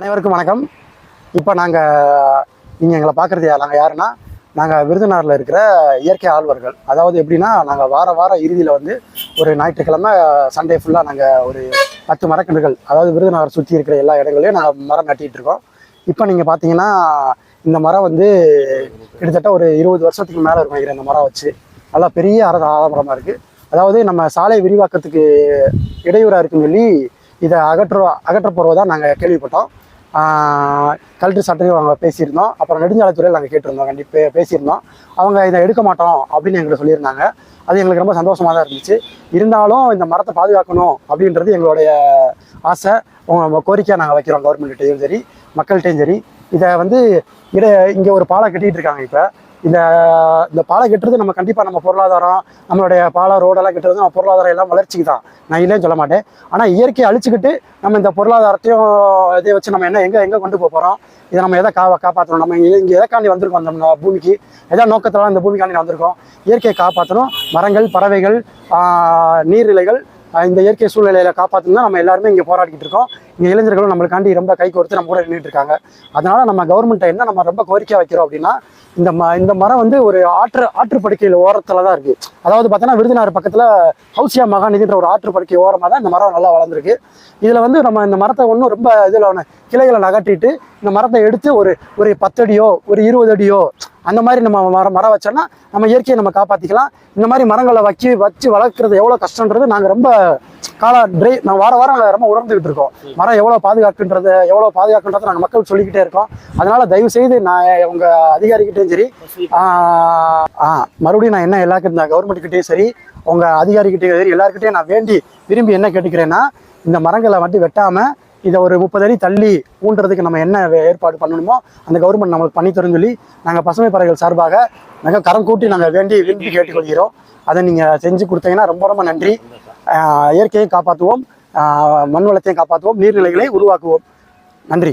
அனைவருக்கும் வணக்கம். இப்போ நாங்கள் நீங்கள் எங்களை பார்க்குறது நாங்கள் யாருன்னா நாங்கள் விருதுநகரில் இருக்கிற இயற்கை ஆழ்வர்கள். அதாவது எப்படின்னா நாங்கள் வார வார இறுதியில் வந்து ஒரு ஞாயிற்றுக்கிழமை சண்டே ஃபுல்லாக நாங்கள் ஒரு பத்து மரக்கன்றுகள் அதாவது விருதுநகர் சுற்றி இருக்கிற எல்லா இடங்களையும் நாங்கள் மரம் நட்டிகிட்டு இருக்கோம். இப்போ நீங்கள் பார்த்தீங்கன்னா இந்த மரம் வந்து கிட்டத்தட்ட ஒரு இருபது வருஷத்துக்கு மேலே இருக்கும் இந்த மரம் வச்சு. நல்லா பெரிய அர ஆலமரமாக இருக்குது அதாவது நம்ம சாலை விரிவாக்கத்துக்கு இடையூறாக இருக்குன்னு சொல்லி இதை அகற்ற அகற்ற போகிறதா நாங்கள் கேள்விப்பட்டோம். கலெக்டர் சட்டையும் அவங்க பேசியிருந்தோம். அப்புறம் நெடுஞ்சாலைத்துறையில் நாங்கள் கேட்டிருந்தோம். கண்டிப்பாக பேசியிருந்தோம். அவங்க இதை எடுக்க மாட்டோம் அப்படின்னு எங்களுக்கு சொல்லியிருந்தாங்க. அது எங்களுக்கு ரொம்ப சந்தோஷமாக தான் இருந்துச்சு. இருந்தாலும் இந்த மரத்தை பாதுகாக்கணும் அப்படின்றது எங்களுடைய ஆசை. உங்க கோரிக்கையாக நாங்கள் வைக்கிறோம் கவர்மெண்ட்டையும் சரி மக்கள்கிட்டையும் சரி. இதை வந்து இட இங்கே ஒரு பாலம் கட்டிகிட்டு இருக்காங்க இப்போ. இந்த இந்த பாலம் கட்டுறது நம்ம கண்டிப்பாக நம்ம பொருளாதாரம் நம்மளுடைய பாலம் ரோடெல்லாம் கட்டுறது நம்ம பொருளாதாரம் எல்லாம் வளர்ச்சிக்கு தான் நான் இல்லைன்னு சொல்ல மாட்டேன். ஆனால் இயற்கையை அழிச்சுக்கிட்டு நம்ம இந்த பொருளாதாரத்தையும் இதை வச்சு நம்ம என்ன எங்கே எங்கே கொண்டு போக போகிறோம் இதை நம்ம எதை கா காப்பாற்றணும் நம்ம இங்கே இங்கே எதைக்காண்டி வந்திருக்கோம் நம்ம பூமிக்கு? எதாவது நோக்கத்தில் இந்த பூமிக்காண்டி வந்திருக்கோம்? இயற்கையை காப்பாற்றணும் மரங்கள் பறவைகள் நீர்நிலைகள் இந்த இயற்கை சூழ்நிலையில காப்பாற்றணும் நம்ம எல்லாருமே இங்கே போராடிக்கிட்டு இருக்கோம். இங்கே இளைஞர்களும் நம்மளுக்காண்டி ரொம்ப கை கோர்த்து நம்ம கூட நின்றுட்டு இருக்காங்க. அதனால நம்ம கவர்மெண்ட்டை என்ன நம்ம ரொம்ப கோரிக்கை வைக்கிறோம் அப்படின்னா இந்த ம இந்த மரம் வந்து ஒரு ஆற்று ஆற்றுப்படுக்கையில் ஓரத்தில் தான் இருக்குது அதாவது பார்த்தோன்னா விருதுநகர் பக்கத்தில் ஹவுசியா மகாநிதின்ற ஒரு ஆற்றுப்படுக்கை ஓரமாக தான் இந்த மரம் நல்லா வளர்ந்துருக்கு. இதில் வந்து நம்ம இந்த மரத்தை ஒன்றும் ரொம்ப இதில் கிளைகளை நகட்டிட்டு இந்த மரத்தை எடுத்து ஒரு ஒரு பத்தடியோ ஒரு இருபது அடியோ அந்த மாதிரி நம்ம மரம் மரம் வச்சோம்னா நம்ம இயற்கையை நம்ம காப்பாற்றிக்கலாம் இந்த மாதிரி மரங்களை வச்சு வச்சு வளர்க்குறது எவ்வளோ கஷ்டன்றது நாங்கள் ரொம்ப கால ட்ரை நான் வார வாரம் ரொம்ப உணர்ந்துகிட்டு இருக்கோம். மரம் எவ்வளோ பாதுகாக்குன்றது எவ்வளோ பாதுகாக்குன்றதை நாங்கள் மக்கள் சொல்லிக்கிட்டே இருக்கோம். அதனால தயவு செய்து நான் உங்கள் அதிகாரிகிட்டையும் சரி மறுபடியும் நான் என்ன எல்லாருக்கும் கவர்மெண்ட் சரி உங்கள் அதிகாரிகிட்டையும் சரி எல்லாருக்கிட்டையும் நான் வேண்டி விரும்பி என்ன கேட்டுக்கிறேன்னா இந்த மரங்களை மட்டும் வெட்டாமல் இதை ஒரு முப்பது அடி தள்ளி ஊன்றதுக்கு நம்ம என்ன வே- ஏற்பாடு பண்ணணுமோ அந்த கவர்மெண்ட் நம்மளுக்கு பண்ணி தரும் சொல்லி நாங்கள் பசுமை பறவைகள் சார்பாக நாங்கள் கரம் கூட்டி நாங்கள் வேண்டி விரும்பி கேட்டுக்கொள்கிறோம். அதை நீங்கள் செஞ்சு கொடுத்தீங்கன்னா ரொம்ப ரொம்ப நன்றி. இயற்கையை காப்பாற்றுவோம் மண் வளத்தையும் காப்பாற்றுவோம் நீர்நிலைகளை உருவாக்குவோம். நன்றி.